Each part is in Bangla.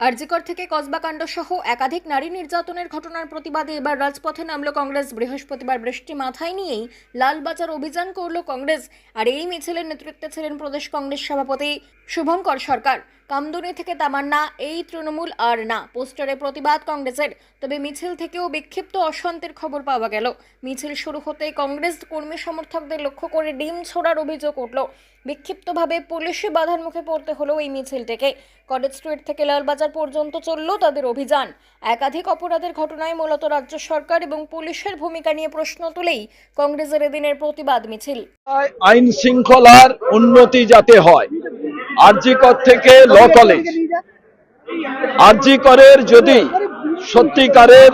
আরজিকর থেকে কসবাকাণ্ড সহ একাধিক নারী নির্যাতনের ঘটনার প্রতিবাদে এবার রাজপথে নামল কংগ্রেস। বৃহস্পতিবার বৃষ্টি মাথায় নিয়েই লালবাজার অভিযান করল কংগ্রেস। আর এই মিছিলের নেতৃত্বে ছিলেন প্রদেশ কংগ্রেস সভাপতি শুভঙ্কর সরকার। কামদুনি থেকে তামান্না, এই তৃণমূল আর না। পোস্টারে প্রতিবাদ কংগ্রেসের। তবে মিছিল থেকেও বিক্ষিপ্ত অশান্তির খবর পাওয়া গেল। মিছিল শুরু হতে কংগ্রেস কর্মী সমর্থকদের লক্ষ্য করে ডিম ছোড়ার অভিযোগ উঠল। বিক্ষিপ্তভাবে পুলিশে বাধার মুখে পড়তে হলো এই মিছিলটিকে। কলেজ স্ট্রিট থেকে লালবাজার পর্যন্ত চলল তাদের অভিযান। একাধিক অপরাধের ঘটনায় মূলত রাজ্য সরকার এবং পুলিশের ভূমিকা নিয়ে প্রশ্ন তুলেই কংগ্রেসের এদিনের প্রতিবাদ মিছিল। আইন শৃঙ্খলার উন্নতি যাতে হয় আরজিকর থেকে ল কলেজ আরজিকরের যদি সত্যিকারের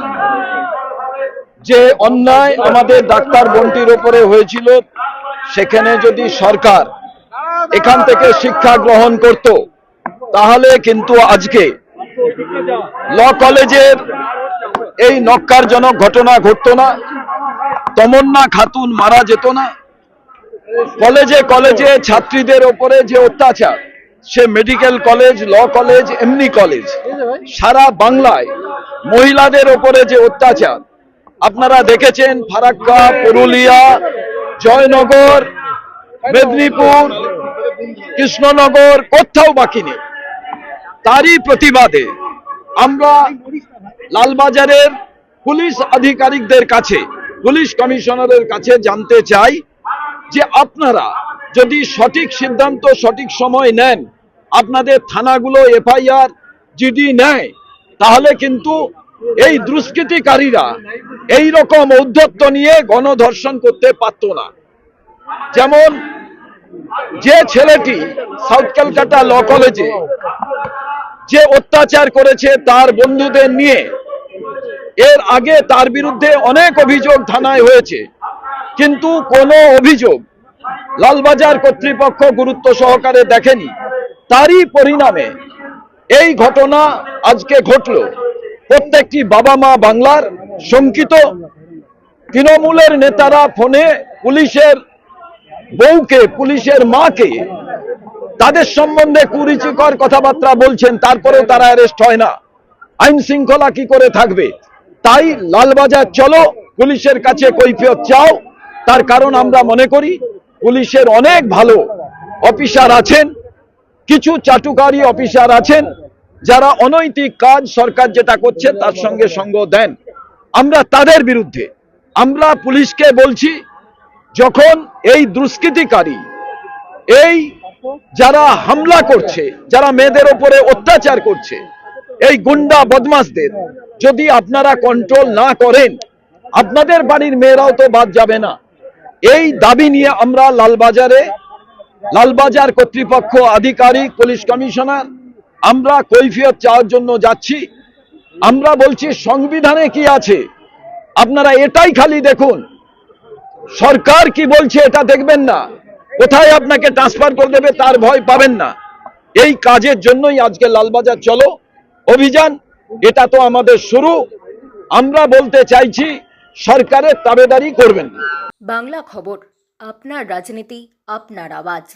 যে অন্যায় আমাদের ডাক্তার বন্টির ওপরে হয়েছিল, সেখানে যদি সরকার এখান থেকে শিক্ষা গ্রহণ করত, তাহলে কিন্তু আজকে ল কলেজের এই নক্কারজনক ঘটনা ঘটতো না, তমন্না খাতুন মারা যেত না। কলেজে কলেজে ছাত্রীদের ওপরে যে অত্যাচার সে মেডিকেল কলেজ ল কলেজ এমনি কলেজ সারা বাংলায় মহিলাদের ওপরে যে অত্যাচার, আপনারা দেখেছেন ফারাক্কা, পুরুলিয়া, জয়নগর, মেদিনীপুর, কৃষ্ণনগর, কোথাও বাকি নেই। তারই প্রতিবাদে আমরা লালবাজারের পুলিশ আধিকারিকদের কাছে, পুলিশ কমিশনারের কাছে জানতে চাই যে আপনারা যদি সঠিক সিদ্ধান্ত সঠিক সময় নেন আপনাদের থানাগুলো এফআইআর, জিডি নেয়, তাহলে কিন্তু এই দুষ্কৃতিকারীরা এই রকম ঔদ্ধত্য নিয়ে গণধর্ষণ করতে পারত না। যেমন যে ছেলেটি সাউথ ক্যালকাটা ল কলেজে যে অত্যাচার করেছে তার বন্ধুদের নিয়ে, এর আগে তার বিরুদ্ধে অনেক অভিযোগ থানায় হয়েছে। কিন্তু কোনো অভিযোগ লালবাজার কর্তৃপক্ষ গুরুত্ব সহকারে দেখেনি। তারই পরিণামে এই ঘটনা আজকে ঘটল। প্রত্যেকটি বাবা মা বাংলার শঙ্কিত। তৃণমূলের নেতারা ফোনে পুলিশের বউকে, পুলিশের মাকে তাদের সম্বন্ধে কুরুচিকর কথাবার্তা বলছেন, তারপরেও তারা অ্যারেস্ট হয় না। আইন শৃঙ্খলা কি করে থাকবে? তাই লালবাজার চলো, পুলিশের কাছে কৈফিয়ত চাও। তার কারণ আমরা মনে করি, পুলিশের অনেক ভালো অফিসার আছেন। কিছু চাটুকারী অফিসার আছেন যারা অনৈতিক কাজ সরকার যেটা করছে তার সঙ্গে সঙ্গ দেন। আমরা তাদের বিরুদ্ধে, আমরা পুলিশকে বলছি, যখন এই দুষ্কৃতিকারী, এই যারা হামলা করছে, যারা মেয়েদের ওপরে অত্যাচার করছে, এই গুন্ডা বদমাসদের যদি আপনারা কন্ট্রোল না করেন, আপনাদের বাড়ির মেয়েরাও তো বাদ যাবে না। এই দাবি নিয়ে আমরা লালবাজারে লালবাজার কর্তৃপক্ষ আধিকারিক, পুলিশ কমিশনার, আমরা কৈফিয়ত চাওয়ার জন্য যাচ্ছি। আমরা বলছি, সংবিধানে কি আছে? আপনারা এটাই খালি দেখুন। সরকার কি বলছে এটা দেখবেন না। কোথায় আপনাকে ট্রান্সফার করে দেবে তার ভয় পাবেন না। এই কাজের জন্যই আজকে লালবাজার চলো। অভিযান, এটা তো আমাদের শুরু। আমরা বলতে চাইছি, সরকারের তাবেদারি করবেন। বাংলা খবর, আপনার রাজনীতি আপনার আওয়াজ